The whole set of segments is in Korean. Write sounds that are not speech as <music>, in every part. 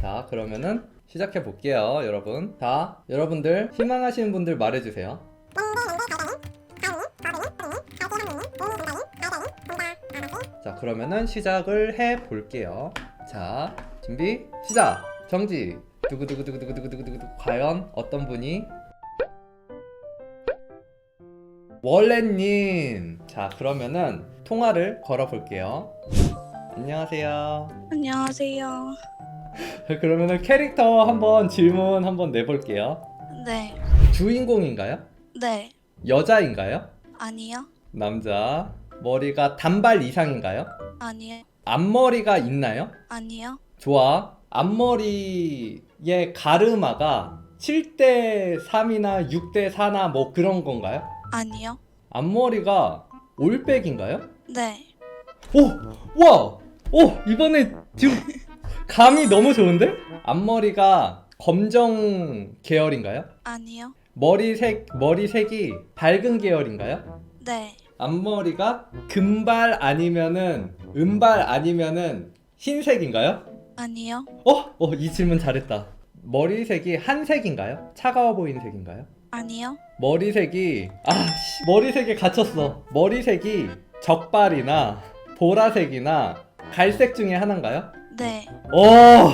자, 그러면은 시작해 볼게요, 여러분. 자, 여러분들 희망하시는 분들 말해 주세요. 자, 그러면은 시작을 해 볼게요. 자, 준비 시작. 정지. 두구두구두구두구두구두구. 과연 어떤 분이 월렛님. 자, 그러면은 통화를 걸어 볼게요. 안녕하세요. 안녕하세요. <laughs> 그러면은 캐릭터 한번 질문 한번 내볼게요. 네. 주인공인가요? 네. 여자인가요? 아니요. 남자. 머리가 단발 이상인가요? 아니요. 앞머리가 있나요? 아니요. 좋아. 앞머리의 가르마가 7대 3이나 6대 4나 뭐 그런 건가요? 아니요. 앞머리가 올백인가요? 네. 오! 와! 오! 이번에 지금 감이 너무 좋은데? 앞머리가 검정 계열인가요? 아니요. 머리색 머리색이 밝은 계열인가요? 네. 앞머리가 금발 아니면은 은발 아니면은 흰색인가요? 아니요. 어? 어, 이 질문 잘했다. 머리색이 한색인가요? 차가워 보이는 색인가요? 아니요. 머리색이 아, 씨, 머리색에 갇혔어. 머리색이 적발이나 보라색이나 갈색 중에 하나인가요? 네. 오,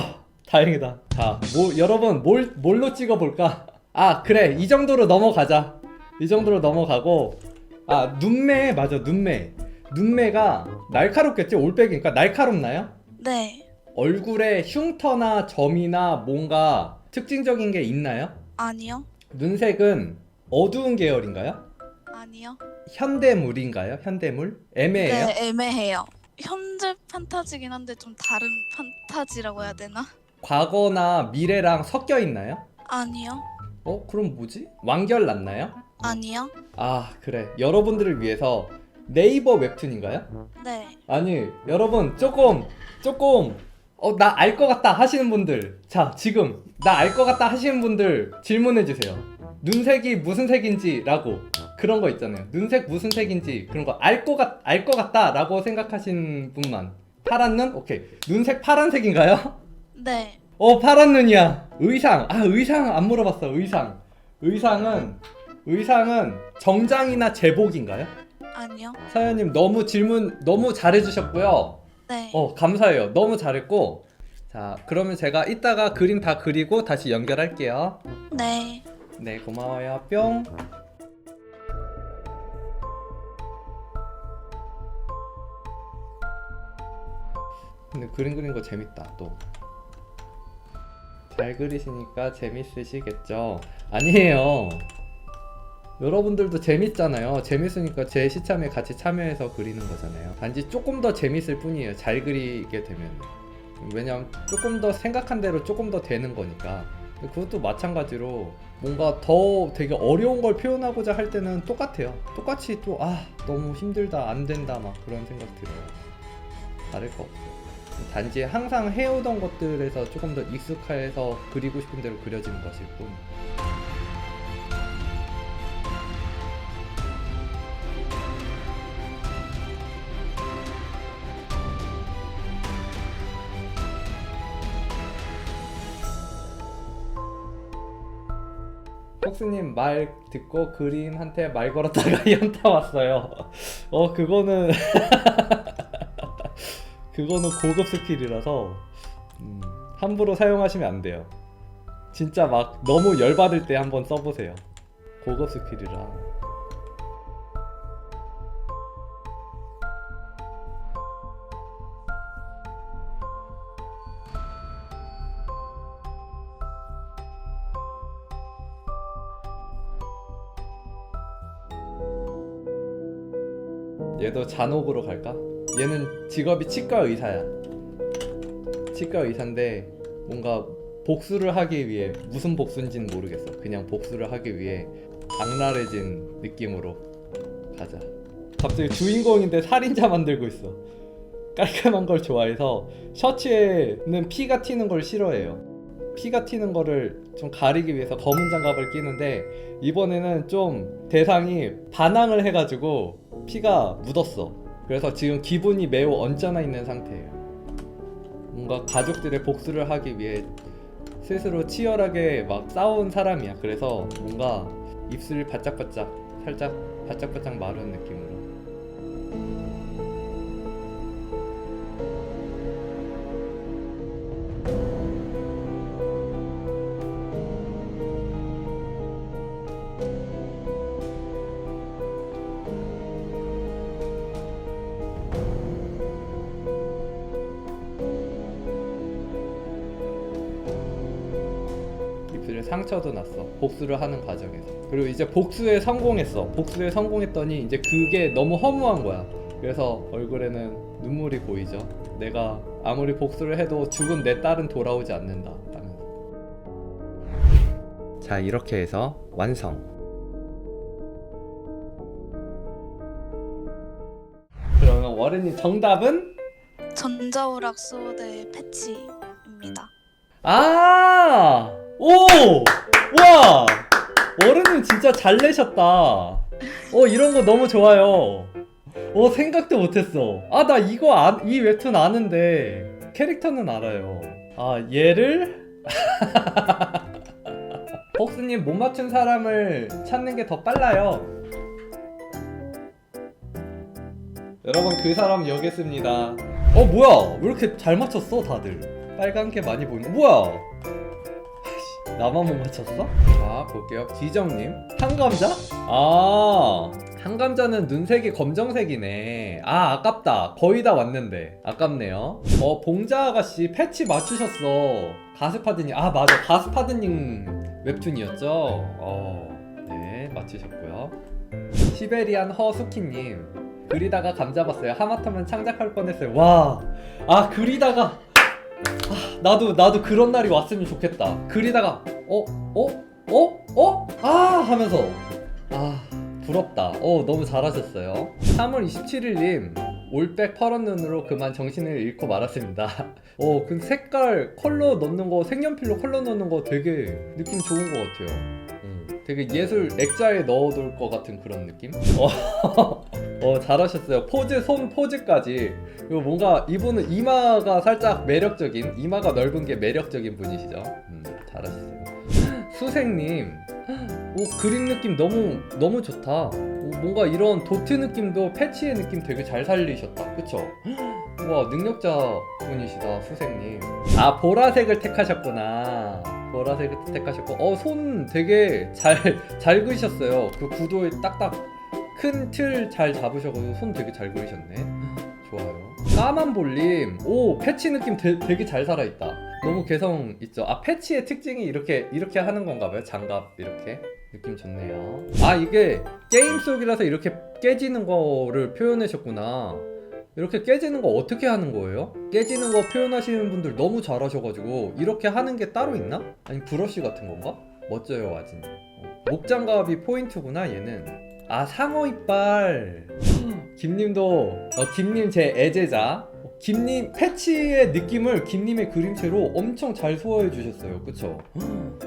다행이다. 자, 뭐 여러분 뭘 뭘로 찍어 볼까? 아, 그래. 이 정도로 넘어가자. 이 정도로 넘어가고 아, 눈매 맞아. 눈매. 눈매가 날카롭겠지? 올백이니까 날카롭나요? 네. 얼굴에 흉터나 점이나 뭔가 특징적인 게 있나요? 아니요. 눈색은 어두운 계열인가요? 아니요. 현대물인가요? 현대물? 애매해요? 네, 애매해요. 현재 판타지긴 한데 좀 다른 판타지라고 해야 되나? 과거나 미래랑 섞여 있나요? 아니요. 어, 그럼 뭐지? 완결 났나요? 아니요. 아, 그래. 여러분들을 위해서 네이버 웹툰인가요? 네. 아니, 여러분 조금 조금 어, 나 알 것 같다 하시는 분들. 자, 지금 나 알 것 같다 하시는 분들 질문해 주세요. 눈색이 무슨 색인지라고 그런 거 있잖아요. 눈색 무슨 색인지 그런 거 알 것 같, 알 것 같다라고 생각하신 분만. 파란 눈? 오케이. 눈색 파란색인가요? 네. 어, 파란 눈이야. 의상. 아, 의상 안 물어봤어. 의상. 의상은 의상은 정장이나 제복인가요? 아니요. 사연님 너무 질문 너무 잘해주셨고요. 네. 어 감사해요. 너무 잘했고 자 그러면 제가 이따가 그림 다 그리고 다시 연결할게요. 네. 네 고마워요. 뿅. 근데 그림 그리는 거 재밌다 또. 잘 그리시니까 재밌으시겠죠? 아니에요. 여러분들도 재밌잖아요. 재밌으니까 제 시참에 같이 참여해서 그리는 거잖아요. 단지 조금 더 재밌을 뿐이에요. 잘 그리게 되면. 왜냐면 조금 더 생각한 대로 조금 더 되는 거니까. 그것도 마찬가지로 뭔가 더 되게 어려운 걸 표현하고자 할 때는 똑같아요. 똑같이 또 아 너무 힘들다 안 된다 막 그런 생각 들어요. 다를 거 없어요. 단지 항상 해오던 것들에서 조금 더 익숙해서 그리고 싶은 대로 그려지는 것일 뿐. 폭스님 말 듣고 그린한테 말 걸었다가 <laughs> 연타 왔어요. 어 그거는 <laughs> 그거는 고급 스킬이라서 음, 함부로 사용하시면 안 돼요. 진짜 막 너무 열받을 때 한번 써보세요. 고급 스킬이라. 얘도 잔혹으로 갈까? 얘는 직업이 치과 의사야. 치과 의사인데 뭔가 복수를 하기 위해 무슨 복수인지는 모르겠어. 그냥 복수를 하기 위해 악랄해진 느낌으로 가자. 갑자기 주인공인데 살인자 만들고 있어. 깔끔한 걸 좋아해서 셔츠에는 피가 튀는 걸 싫어해요. 피가 튀는 거를 좀 가리기 위해서 검은 장갑을 끼는데 이번에는 좀 대상이 반항을 해가지고 피가 묻었어. 그래서 지금 기분이 매우 언짢아 있는 상태예요. 뭔가 가족들의 복수를 하기 위해 스스로 치열하게 막 싸운 사람이야. 그래서 뭔가 입술 바짝바짝 살짝 바짝바짝 마른 느낌으로. 상처도 났어. 복수를 하는 과정에서. 그리고 이제 복수에 성공했어. 복수에 성공했더니 이제 그게 너무 허무한 거야. 그래서 얼굴에는 눈물이 보이죠. 내가 아무리 복수를 해도 죽은 내 딸은 돌아오지 않는다. 라면서. 자, 이렇게 해서 완성. 그러면 워렌님 정답은? 전자오락 소드의 패치입니다. 아! 오! 와! 어른은 진짜 잘 내셨다. 어, 이런 거 너무 좋아요. 어, 생각도 못했어. 아, 나 이거 아, 이 웹툰 아는데 캐릭터는 알아요. 아, 얘를? <laughs> 복스님 못 맞춘 사람을 찾는 게 더 빨라요. 여러분 그 사람 여기 있습니다. 어 뭐야? 왜 이렇게 잘 맞췄어 다들? 빨간 게 많이 보이는. 뭐야? 나만 못 맞췄어? 자 볼게요. 기정님 한감자? 아 한감자는 눈색이 검정색이네. 아 아깝다. 거의 다 왔는데 아깝네요. 어 봉자 아가씨 패치 맞추셨어. 가스파드님 아 맞아 가스파드님 웹툰이었죠. 어네 맞추셨고요. 시베리안 허수키님 그리다가 감 잡았어요. 하마터면 창작할 뻔했어요. 와, 아 그리다가 아, 나도 나도 그런 날이 왔으면 좋겠다. 그리다가 어, 어, 어, 어, 아 하면서 아 부럽다. 어 너무 잘하셨어요. 3월 27일님 올백 파란 눈으로 그만 정신을 잃고 말았습니다. <laughs> 어, 그 색깔 컬러 넣는 거 색연필로 컬러 넣는 거 되게 느낌 좋은 것 같아요. 음, 되게 예술 액자에 넣어둘 것 같은 그런 느낌? 어, <laughs> 어 잘하셨어요. 포즈, 손 포즈까지. 그리고 뭔가 이분은 이마가 살짝 매력적인, 이마가 넓은 게 매력적인 분이시죠. 음, 잘하셨어요. 수생님, 오 그림 느낌 너무 너무 좋다. 오, 뭔가 이런 도트 느낌도 패치의 느낌 되게 잘 살리셨다. 그쵸? 와 능력자 분이시다 수생님. 아 보라색을 택하셨구나. 보라색을 택하셨고, 어 손 되게 잘 잘 그리셨어요. 그 구도에 딱딱 큰 틀 잘 잡으셔가지고 손 되게 잘 그리셨네. 좋아요. 까만 볼님, 오 패치 느낌 되, 되게 잘 살아있다. 너무 개성 있죠. 아 패치의 특징이 이렇게 이렇게 하는 건가봐요. 장갑 이렇게 느낌 좋네요. 아 이게 게임 속이라서 이렇게 깨지는 거를 표현하셨구나. 이렇게 깨지는 거 어떻게 하는 거예요? 깨지는 거 표현하시는 분들 너무 잘하셔가지고 이렇게 하는 게 따로 있나? 아니 브러쉬 같은 건가? 멋져요 아진. 어, 목장갑이 포인트구나 얘는. 아 상어 이빨. 김님도 어, 김님 제 애제자. 어, 김님 패치의 느낌을 김님의 그림체로 엄청 잘 소화해 주셨어요. 그쵸?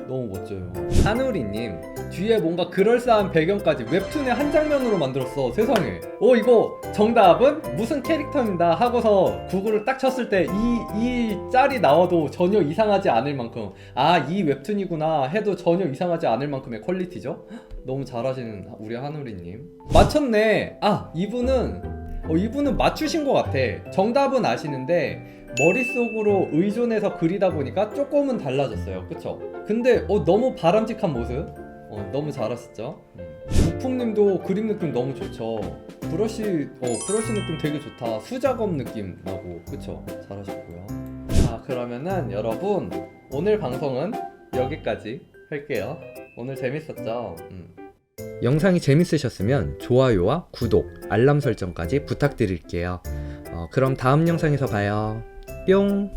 너무 멋져요. 한우리님 뒤에 뭔가 그럴싸한 배경까지 웹툰의 한 장면으로 만들었어. 세상에. 어 이거 정답은 무슨 캐릭터입니다 하고서 구글을 딱 쳤을 때이이 짤이 나와도 전혀 이상하지 않을 만큼 아 이 웹툰이구나 해도 전혀 이상하지 않을 만큼의 퀄리티죠. <gasps> 너무 잘하시는 우리 한우리님. 맞췄네. 아 이분은 어, 이분은 맞추신 것 같아. 정답은 아시는데 머릿속으로 의존해서 그리다 보니까 조금은 달라졌어요. 그쵸? 근데 어, 너무 바람직한 모습. 어, 너무 잘하셨죠? 우풍님도 그림 느낌 너무 좋죠. 브러쉬, 어, 브러쉬 느낌 되게 좋다. 수작업 느낌 나고, 그쵸? 잘하셨고요. 자, 그러면은 여러분, 오늘 방송은 여기까지 할게요. 오늘 재밌었죠? 음. 영상이 재밌으셨으면 좋아요와 구독, 알람 설정까지 부탁드릴게요. 어, 그럼 다음 영상에서 봐요. 뿅!